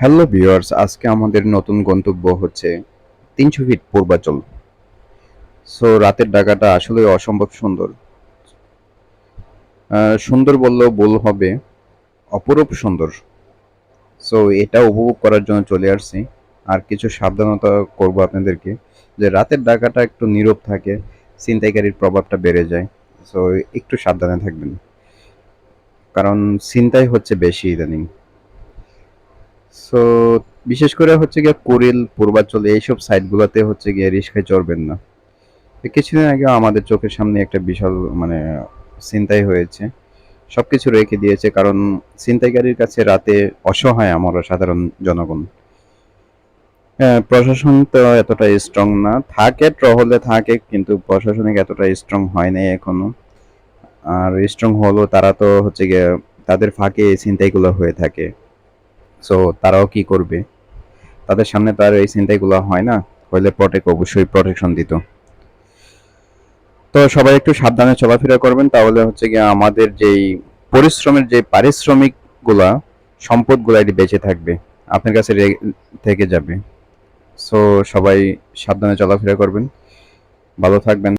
Hello viewers, আজকে আমাদের নতুন গন্তব্য হচ্ছে তিনশো ফিট পূর্বাচল। সো, রাতের ডাকাটা আসলে অসম্ভব সুন্দর। সুন্দর বললেও ভুল হবে, অপরূপ সুন্দর। সো, এটা উপভোগ করার জন্য চলে আসছি। আর কিছু সাবধানতা করব আপনাদেরকে, যে রাতের ডাকাটা একটু নীরব থাকে, ছিনতাইকারীর প্রভাবটা বেড়ে যায়। সো, একটু সাবধানে থাকবেন। কারণ ছিনতাই হচ্ছে বেশি ইদানিং। সো বিশেষ করে হচ্ছে গিয়ে কুড়িল পূর্বাঞ্চল এইসব সাইটগুলোতে হচ্ছে গিয়ে রিস্কায় চড়বেন না। কিছুদিন আগে আমাদের চোখের সামনে একটা বিশাল মানে চিন্তাই হয়েছে। সবকিছু রেখে দিয়েছে, কারণ ছিনতাইকারীর কাছে রাতে অসহায় আমরা সাধারণ জনগণ। প্রশাসন তো এতটা স্ট্রং না। থাকে টহলে থাকে, কিন্তু প্রশাসনিক এতটা স্ট্রং হয় নাই এখনও। আর স্ট্রং হলো তারা তো হচ্ছে গিয়ে তাদের ফাঁকে এই ছিনতাইগুলো হয়ে থাকে। সো তারাও কি করবে? তাদের সামনে তো আর এই চিন্তাগুলো হয় না। হইলে প্রটেক অবশ্যই প্রোটেকশন দিত। তো সবাই একটু সাবধানে চলাফেরা করবেন। তাহলে হচ্ছে গিয়ে আমাদের যেই পরিশ্রমের যে পারিশ্রমিকগুলা সম্পদগুলা এটি বেঁচে থাকবে। আপনার কাছে থেকে যাবে। সো সবাই সাবধানে চলাফেরা করবেন। ভালো থাকবেন।